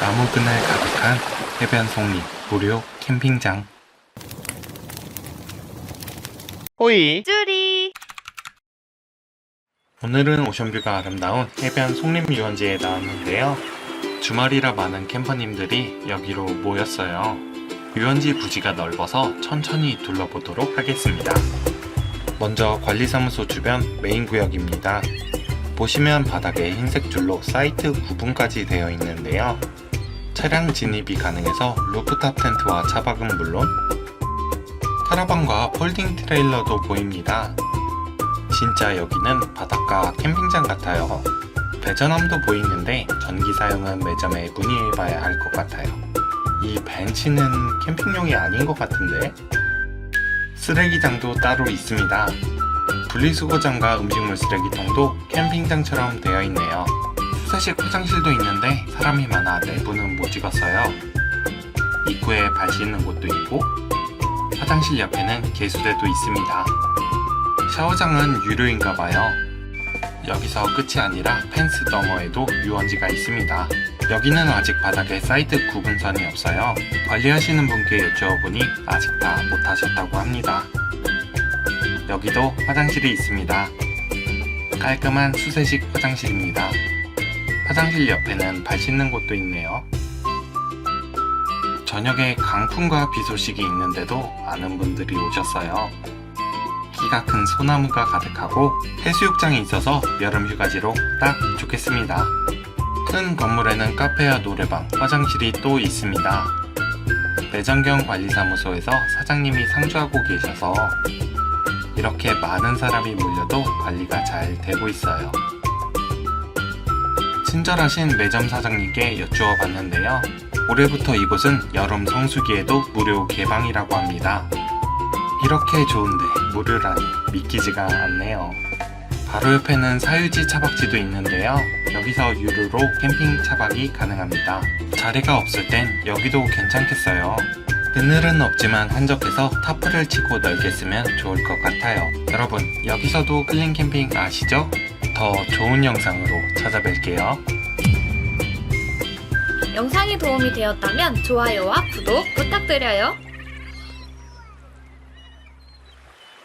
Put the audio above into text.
나무 그늘 가득한 해변 속립 무료 캠핑장. 호이! 쭈리 오늘은 오션뷰가 아름다운 해변 속립유원지에 나왔는데요. 주말이라 많은 캠퍼님들이 여기로 모였어요. 유원지 부지가 넓어서 천천히 둘러보도록 하겠습니다. 먼저 관리사무소 주변 메인 구역입니다. 보시면 바닥에 흰색 줄로 사이트 구분까지 되어 있는데요. 차량 진입이 가능해서 루프탑 텐트와 차박은 물론 카라반과 폴딩 트레일러도 보입니다. 진짜 여기는 바닷가 캠핑장 같아요. 배전함도 보이는데 전기 사용은 매점에 문의해봐야 할 것 같아요. 이 벤치는 캠핑용이 아닌 것 같은데? 쓰레기장도 따로 있습니다. 분리수거장과 음식물 쓰레기통도 캠핑장처럼 되어 있네요. 수세식 화장실도 있는데 사람이 많아 내부는 못 찍었어요. 입구에 발 씻는 곳도 있고 화장실 옆에는 개수대도 있습니다. 샤워장은 유료인가 봐요. 여기서 끝이 아니라 펜스 너머에도 유원지가 있습니다. 여기는 아직 바닥에 사이드 구분선이 없어요. 관리하시는 분께 여쭤보니 아직 다 못하셨다고 합니다. 여기도 화장실이 있습니다. 깔끔한 수세식 화장실입니다. 화장실 옆에는 발 씻는 곳도 있네요. 저녁에 강풍과 비 소식이 있는데도 많은 분들이 오셨어요. 키가 큰 소나무가 가득하고 해수욕장이 있어서 여름 휴가지로 딱 좋겠습니다. 큰 건물에는 카페와 노래방, 화장실이 또 있습니다. 매정경 관리사무소에서 사장님이 상주하고 계셔서 이렇게 많은 사람이 몰려도 관리가 잘 되고 있어요. 친절하신 매점 사장님께 여쭈어 봤는데요. 올해부터 이곳은 여름 성수기에도 무료 개방이라고 합니다. 이렇게 좋은데 무료라니 믿기지가 않네요. 바로 옆에는 사유지 차박지도 있는데요. 여기서 유료로 캠핑 차박이 가능합니다. 자리가 없을 땐 여기도 괜찮겠어요. 그늘은 없지만 한적해서 타프를 치고 넓게 쓰면 좋을 것 같아요. 여러분, 여기서도 클린 캠핑 아시죠? 더 좋은 영상으로 찾아뵐게요. 영상이 도움이 되었다면 좋아요와 구독 부탁드려요